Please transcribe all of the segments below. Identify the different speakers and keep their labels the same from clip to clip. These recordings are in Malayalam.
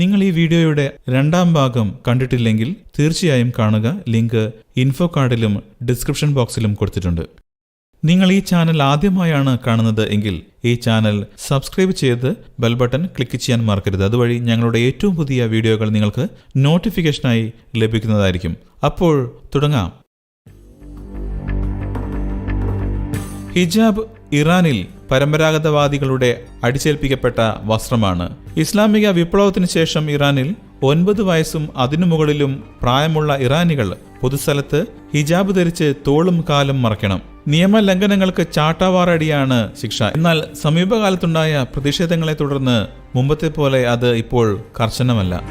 Speaker 1: നിങ്ങൾ ഈ വീഡിയോയുടെ രണ്ടാം ഭാഗം കണ്ടിട്ടില്ലെങ്കിൽ തീർച്ചയായും കാണുക. ലിങ്ക് ഇൻഫോ കാർഡിലും ഡിസ്ക്രിപ്ഷൻ ബോക്സിലും കൊടുത്തിട്ടുണ്ട്. നിങ്ങൾ ഈ ചാനൽ ആദ്യമായാണ് കാണുന്നത് എങ്കിൽ ഈ ചാനൽ സബ്സ്ക്രൈബ് ചെയ്ത് ബെൽ ബട്ടൺ ക്ലിക്ക് ചെയ്യാൻ മറക്കരുത്. അതുവഴി ഞങ്ങളുടെ ഏറ്റവും പുതിയ വീഡിയോകൾ നിങ്ങൾക്ക് നോട്ടിഫിക്കേഷനായി ലഭിക്കുന്നതായിരിക്കും. അപ്പോൾ തുടങ്ങാം. ഹിജാബ് ഇറാനിൽ പരമ്പരാഗതവാദികളുടെ അടിച്ചേൽപ്പിക്കപ്പെട്ട വസ്ത്രമാണ്. ഇസ്ലാമിക വിപ്ലവത്തിന് ശേഷം ഇറാനിൽ ഒൻപത് വയസ്സും അതിനു മുകളിലും പ്രായമുള്ള ഇറാനികൾ പൊതുസ്ഥലത്ത് ഹിജാബ് ധരിച്ച് തോളും കാലും മറയ്ക്കണം. നിയമലംഘനങ്ങൾക്ക് ചാട്ടാവാറടിയാണ് ശിക്ഷ. എന്നാൽ സമീപകാലത്തുണ്ടായ പ്രതിഷേധങ്ങളെ തുടർന്ന് മുമ്പത്തെ പോലെ അത് ഇപ്പോൾ കർശനമല്ല.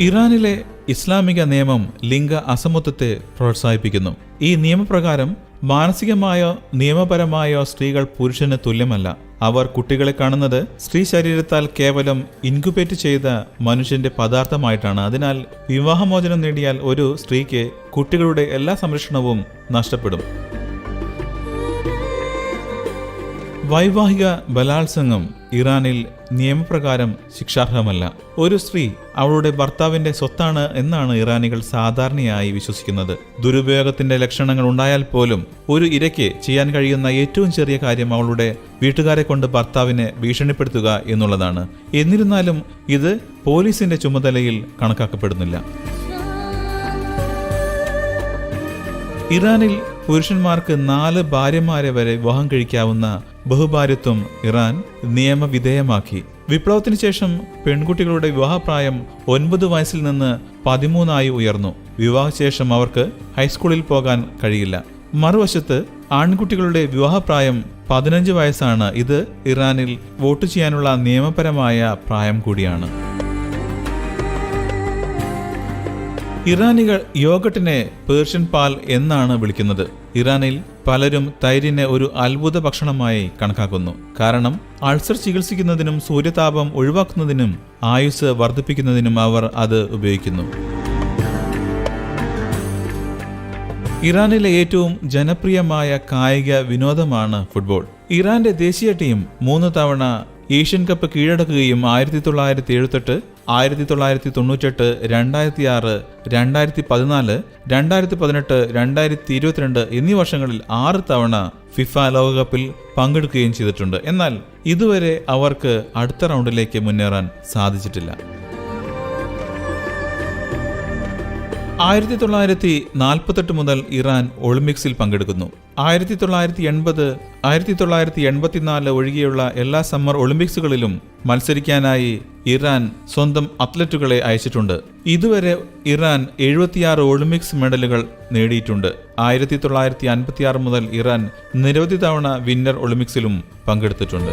Speaker 1: ഇറാനിലെ ഇസ്ലാമിക നിയമം ലിംഗ അസമത്വത്തെ പ്രോത്സാഹിപ്പിക്കുന്നു. ഈ നിയമപ്രകാരം മാനസികമായോ നിയമപരമായോ സ്ത്രീകൾ പുരുഷന് തുല്യമല്ല. അവർ കുട്ടികളെ കാണുന്നത് സ്ത്രീ ശരീരത്താൽ കേവലം ഇൻക്യുബേറ്റ് ചെയ്ത മനുഷ്യന്റെ പദാർത്ഥമായിട്ടാണ്. അതിനാൽ വിവാഹമോചനം നേടിയാൽ ഒരു സ്ത്രീക്ക് കുട്ടികളുടെ എല്ലാ സംരക്ഷണവും നഷ്ടപ്പെടും. വൈവാഹിക ബലാത്സംഗം ഇറാനിൽ നിയമപ്രകാരം ശിക്ഷാർഹമല്ല. ഒരു സ്ത്രീ അവളുടെ ഭർത്താവിന്റെ സ്വത്താണ് എന്നാണ് ഇറാനികൾ സാധാരണയായി വിശ്വസിക്കുന്നത്. ദുരുപയോഗത്തിന്റെ ലക്ഷണങ്ങൾ ഉണ്ടായാൽ പോലും ഒരു ഇരയ്ക്ക് ചെയ്യാൻ കഴിയുന്ന ഏറ്റവും ചെറിയ കാര്യം അവളുടെ വീട്ടുകാരെ കൊണ്ട് ഭർത്താവിനെ ഭീഷണിപ്പെടുത്തുക എന്നുള്ളതാണ്. എന്നിരുന്നാലും ഇത് പോലീസിന്റെ ചുമതലയിൽ കണക്കാക്കപ്പെടുന്നില്ല. ഇറാനിൽ പുരുഷന്മാർക്ക് നാല് ഭാര്യമാരെ വരെ വിവാഹം കഴിക്കാവുന്ന ബഹുഭാര്യത്വം ഇറാൻ നിയമവിധേയമാക്കി. വിപ്ലവത്തിന് ശേഷം പെൺകുട്ടികളുടെ വിവാഹപ്രായം ഒൻപത് വയസ്സിൽ നിന്ന് പതിമൂന്നായി ഉയർന്നു. വിവാഹശേഷം അവർക്ക് ഹൈസ്കൂളിൽ പോകാൻ കഴിയില്ല. മറുവശത്ത് ആൺകുട്ടികളുടെ വിവാഹപ്രായം പതിനഞ്ച് വയസ്സാണ്. ഇത് ഇറാനിൽ വോട്ട് ചെയ്യാനുള്ള നിയമപരമായ പ്രായം കൂടിയാണ്. ഇറാനികൾ യോഗട്ടിനെ പേർഷ്യൻ പാൽ എന്നാണ് വിളിക്കുന്നത്. ഇറാനിൽ പലരും തൈരിനെ ഒരു അത്ഭുത ഭക്ഷണമായി കണക്കാക്കുന്നു. കാരണം അൾസർ ചികിത്സിക്കുന്നതിനും സൂര്യതാപം ഒഴിവാക്കുന്നതിനും ആയുസ് വർദ്ധിപ്പിക്കുന്നതിനും അവർ അത് ഉപയോഗിക്കുന്നു. ഇറാനിലെ ഏറ്റവും ജനപ്രിയമായ കായിക വിനോദമാണ് ഫുട്ബോൾ. ഇറാന്റെ ദേശീയ ടീം മൂന്ന് തവണ ഏഷ്യൻ കപ്പ് കീഴടക്കുകയും ആയിരത്തി തൊള്ളായിരത്തി എഴുപത്തെട്ട് ആയിരത്തി തൊള്ളായിരത്തി തൊണ്ണൂറ്റെട്ട് രണ്ടായിരത്തി ആറ് രണ്ടായിരത്തി പതിനാല് രണ്ടായിരത്തി പതിനെട്ട് രണ്ടായിരത്തി ഇരുപത്തിരണ്ട് എന്നീ വർഷങ്ങളിൽ ആറ് തവണ ഫിഫ ലോകകപ്പിൽ പങ്കെടുക്കുകയും ചെയ്തിട്ടുണ്ട്. എന്നാൽ ഇതുവരെ അവർക്ക് അടുത്ത റൗണ്ടിലേക്ക് മുന്നേറാൻ സാധിച്ചിട്ടില്ല. ആയിരത്തി തൊള്ളായിരത്തി നാൽപ്പത്തെട്ട് മുതൽ ഇറാൻ ഒളിമ്പിക്സിൽ പങ്കെടുക്കുന്നു. ആയിരത്തി തൊള്ളായിരത്തി എൺപത് ആയിരത്തി തൊള്ളായിരത്തി എൺപത്തിനാല് ഒഴികെയുള്ള എല്ലാ സമ്മർ ഒളിമ്പിക്സുകളിലും മത്സരിക്കാനായി ഇറാൻ സ്വന്തം അത്ലറ്റുകളെ അയച്ചിട്ടുണ്ട്. ഇതുവരെ ഇറാൻ എഴുപത്തിയാറ് ഒളിമ്പിക്സ് മെഡലുകൾ നേടിയിട്ടുണ്ട്. ആയിരത്തി തൊള്ളായിരത്തി അൻപത്തിയാറ് മുതൽ ഇറാൻ നിരവധി തവണ വിന്നർ ഒളിമ്പിക്സിലും പങ്കെടുത്തിട്ടുണ്ട്.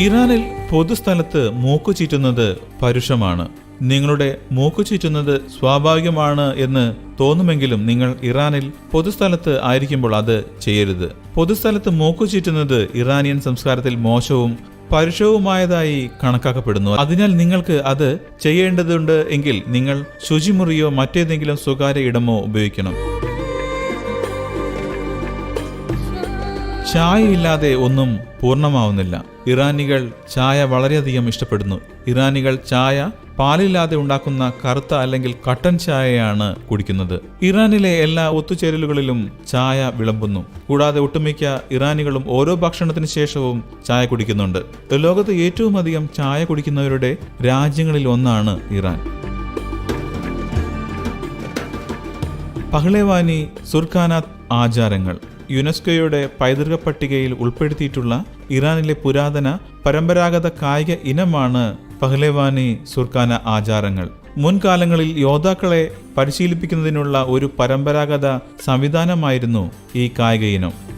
Speaker 1: ഇറാനിൽ പൊതുസ്ഥലത്ത് മൂക്കുചീറ്റുന്നത് പരുഷമാണ്. നിങ്ങളുടെ മൂക്കു ചുറ്റുന്നത് സ്വാഭാവികമാണ് എന്ന് തോന്നുമെങ്കിലും നിങ്ങൾ ഇറാനിൽ പൊതുസ്ഥലത്ത് ആയിരിക്കുമ്പോൾ അത് ചെയ്യരുത്. പൊതുസ്ഥലത്ത് മൂക്കു ചുറ്റുന്നത് ഇറാനിയൻ സംസ്കാരത്തിൽ മോശവും പരുഷവുമായതായി കണക്കാക്കപ്പെടുന്നു. അതിനാൽ നിങ്ങൾക്ക് അത് ചെയ്യേണ്ടതുണ്ട് എങ്കിൽ നിങ്ങൾ ശുചിമുറിയോ മറ്റേതെങ്കിലും സ്വകാര്യ ഇടമോ ഉപയോഗിക്കണം. ചായയില്ലാതെ ഒന്നും പൂർണമാവുന്നില്ല. ഇറാനികൾ ചായ വളരെയധികം ഇഷ്ടപ്പെടുന്നു. ഇറാനികൾ ചായ പാലില്ലാതെ ഉണ്ടാക്കുന്ന കറുത്ത അല്ലെങ്കിൽ കട്ടൻ ചായയാണ് കുടിക്കുന്നത്. ഇറാനിലെ എല്ലാ ഒത്തുചേരലുകളിലും ചായ വിളമ്പുന്നു. കൂടാതെ ഒട്ടുമിക്ക ഇറാനികളും ഓരോ ഭക്ഷണത്തിന് ശേഷവും ചായ കുടിക്കുന്നുണ്ട്. ലോകത്ത് ഏറ്റവും അധികം ചായ കുടിക്കുന്നവരുടെ രാജ്യങ്ങളിൽ ഒന്നാണ് ഇറാൻ. പഹ്ലേവാനി സുർഖാനാത്ത് ആചാരങ്ങൾ. യുനെസ്കോയുടെ പൈതൃക പട്ടികയിൽ ഉൾപ്പെടുത്തിയിട്ടുള്ള ഇറാനിലെ പുരാതന പരമ്പരാഗത കായിക ഇനമാണ് പഹ്ലേവാനി സുർഖാന ആചാരങ്ങൾ. മുൻകാലങ്ങളിൽ യോദ്ധാക്കളെ പരിശീലിപ്പിക്കുന്നതിനുള്ള ഒരു പരമ്പരാഗത സംവിധാനമായിരുന്നു ഈ കായിക ഇനം.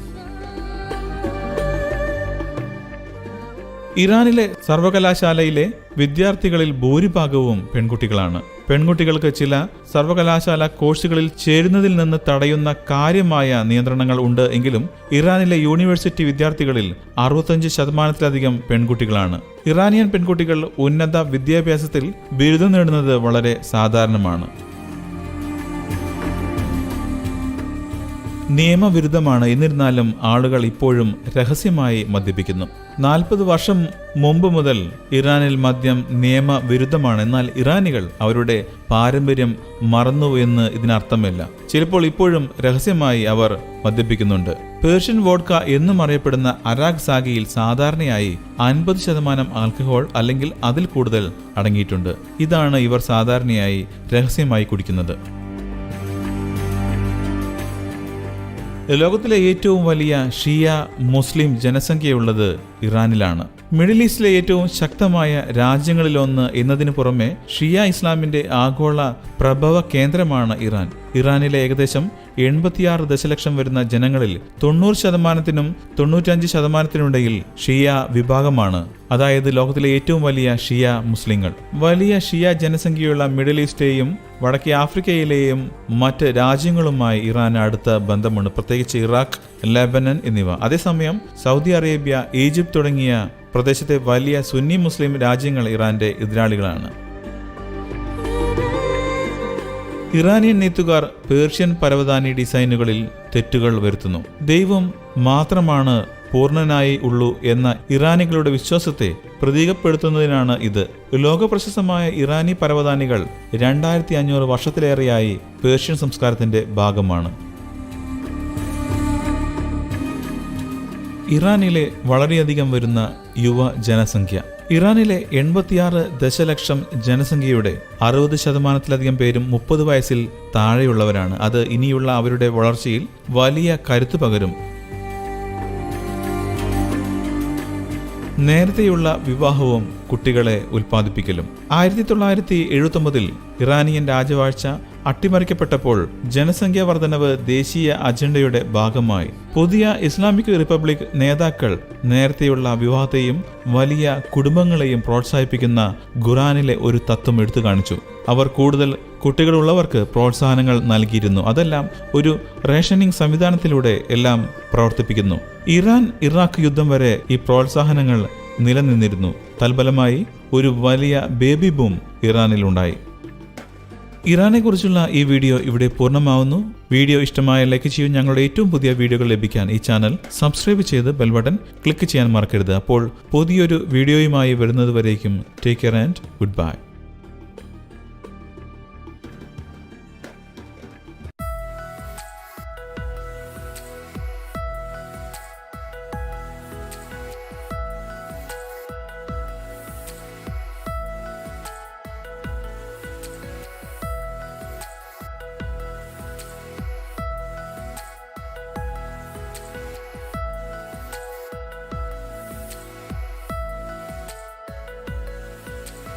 Speaker 1: ഇറാനിലെ സർവകലാശാലയിലെ വിദ്യാർത്ഥികളിൽ ഭൂരിഭാഗവും പെൺകുട്ടികളാണ്. പെൺകുട്ടികൾക്ക് ചില സർവകലാശാല കോഴ്സുകളിൽ ചേരുന്നതിൽ നിന്ന് തടയുന്ന കാര്യമായ നിയന്ത്രണങ്ങൾ ഉണ്ട് എങ്കിലും ഇറാനിലെ യൂണിവേഴ്സിറ്റി വിദ്യാർത്ഥികളിൽ അറുപത്തഞ്ച് ശതമാനത്തിലധികം പെൺകുട്ടികളാണ്. ഇറാനിയൻ പെൺകുട്ടികൾ ഉന്നത വിദ്യാഭ്യാസത്തിൽ ബിരുദം നേടുന്നത് വളരെ സാധാരണമാണ്. നിയമവിരുദ്ധമാണ് എന്നിരുന്നാലും ആളുകൾ ഇപ്പോഴും രഹസ്യമായി മദ്യപിക്കുന്നു. നാൽപ്പത് വർഷം മുമ്പ് മുതൽ ഇറാനിൽ മദ്യം നിയമവിരുദ്ധമാണ്. എന്നാൽ ഇറാനികൾ അവരുടെ പാരമ്പര്യം മറന്നു എന്ന് ഇതിനർത്ഥമില്ല. ചിലപ്പോൾ ഇപ്പോഴും രഹസ്യമായി അവർ മദ്യപിക്കുന്നുണ്ട്. പേർഷ്യൻ വോഡ്ക എന്നും അറിയപ്പെടുന്ന അരാഗ് സാഗിയിൽ സാധാരണയായി അൻപത് ശതമാനം ആൽക്കഹോൾ അല്ലെങ്കിൽ അതിൽ കൂടുതൽ അടങ്ങിയിട്ടുണ്ട്. ഇതാണ് ഇവർ സാധാരണയായി രഹസ്യമായി കുടിക്കുന്നത്. ലോകത്തിലെ ഏറ്റവും വലിയ ഷിയ മുസ്ലിം ജനസംഖ്യയുള്ളത് ഇറാനിലാണ്. മിഡിൽ ഈസ്റ്റിലെ ഏറ്റവും ശക്തമായ രാജ്യങ്ങളിലൊന്ന് എന്നതിനു പുറമെ ഷിയ ഇസ്ലാമിന്റെ ആഗോള പ്രഭവ കേന്ദ്രമാണ് ഇറാൻ. ഇറാനിലെ ഏകദേശം എൺപത്തിയാറ് ദശലക്ഷം വരുന്ന ജനങ്ങളിൽ തൊണ്ണൂറ് ശതമാനത്തിനും തൊണ്ണൂറ്റഞ്ച് ശതമാനത്തിനുമിടയിൽ ഷിയ വിഭാഗമാണ്. അതായത് ലോകത്തിലെ ഏറ്റവും വലിയ ഷിയ മുസ്ലിങ്ങൾ. വലിയ ഷിയ ജനസംഖ്യയുള്ള മിഡിൽ ഈസ്റ്റേയും വടക്കേ ആഫ്രിക്കയിലെയും മറ്റ് രാജ്യങ്ങളുമായി ഇറാൻ അടുത്ത ബന്ധമുണ്ട്. പ്രത്യേകിച്ച് ഇറാഖ് ലെബനൻ എന്നിവ. അതേസമയം സൗദി അറേബ്യ ഈജിപ്ത് തുടങ്ങിയ പ്രദേശത്തെ വലിയ സുന്നി മുസ്ലിം രാജ്യങ്ങൾ ഇറാന്റെ എതിരാളികളാണ്. ഇറാനിയൻ നെയ്ത്തുകാർ പേർഷ്യൻ പരവതാനി ഡിസൈനുകളിൽ തെറ്റുകൾ വരുത്തുന്നു. ദൈവം മാത്രമാണ് പൂർണനായി ഉള്ളൂ എന്ന ഇറാനികളുടെ വിശ്വാസത്തെ പ്രതീകപ്പെടുത്തുന്നതിനാണ് ഇത്. ലോകപ്രശസ്തമായ ഇറാനി പരവതാനികൾ രണ്ടായിരത്തി അഞ്ഞൂറ് വർഷത്തിലേറെയായി പേർഷ്യൻ സംസ്കാരത്തിന്റെ ഭാഗമാണ്. ഇറാനിലെ വളരെയധികം വരുന്ന യുവ ജനസംഖ്യ. ഇറാനിലെ എൺപത്തിയാറ് ദശലക്ഷം ജനസംഖ്യയുടെ അറുപത് ശതമാനത്തിലധികം പേരും മുപ്പത് വയസ്സിൽ താഴെയുള്ളവരാണ്. അത് ഇനിയുള്ള അവരുടെ വളർച്ചയിൽ വലിയ കരുത്തു പകരും. നേരത്തെയുള്ള വിവാഹവും കുട്ടികളെ ഉൽപ്പാദിപ്പിക്കലും. ആയിരത്തി തൊള്ളായിരത്തി എഴുപത്തൊമ്പതിൽ ഇറാനിയൻ രാജവാഴ്ച അട്ടിമറിക്കപ്പെട്ടപ്പോൾ ജനസംഖ്യാ വർധനവ് ദേശീയ അജണ്ടയുടെ ഭാഗമായി. പുതിയ ഇസ്ലാമിക് റിപ്പബ്ലിക് നേതാക്കൾ നേരത്തെയുള്ള വിവാഹത്തെയും വലിയ കുടുംബങ്ങളെയും പ്രോത്സാഹിപ്പിക്കുന്ന ഖുറാനിലെ ഒരു തത്വം എടുത്തു കാണിച്ചു. അവർ കൂടുതൽ കുട്ടികളുള്ളവർക്ക് പ്രോത്സാഹനങ്ങൾ നൽകിയിരുന്നു. അതെല്ലാം ഒരു റേഷനിങ് സംവിധാനത്തിലൂടെ എല്ലാം പ്രവർത്തിപ്പിക്കുന്നു. ഇറാൻ ഇറാഖ് യുദ്ധം വരെ ഈ പ്രോത്സാഹനങ്ങൾ നിലനിന്നിരുന്നു. തൽഫലമായി ഒരു വലിയ ബേബി ബൂം ഇറാനിലുണ്ടായി. ഇറാനെക്കുറിച്ചുള്ള ഈ വീഡിയോ ഇവിടെ പൂർണമാവുന്നു. വീഡിയോ ഇഷ്ടമായ ലൈക്ക് ചെയ്യും. ഞങ്ങളുടെ ഏറ്റവും പുതിയ വീഡിയോകൾ ലഭിക്കാൻ ഈ ചാനൽ സബ്സ്ക്രൈബ് ചെയ്ത് ബെൽ ബട്ടൺ ക്ലിക്ക് ചെയ്യാൻ മറക്കരുത്. അപ്പോൾ പുതിയൊരു വീഡിയോയുമായി വരുന്നതുവരേക്കും take care and good bye.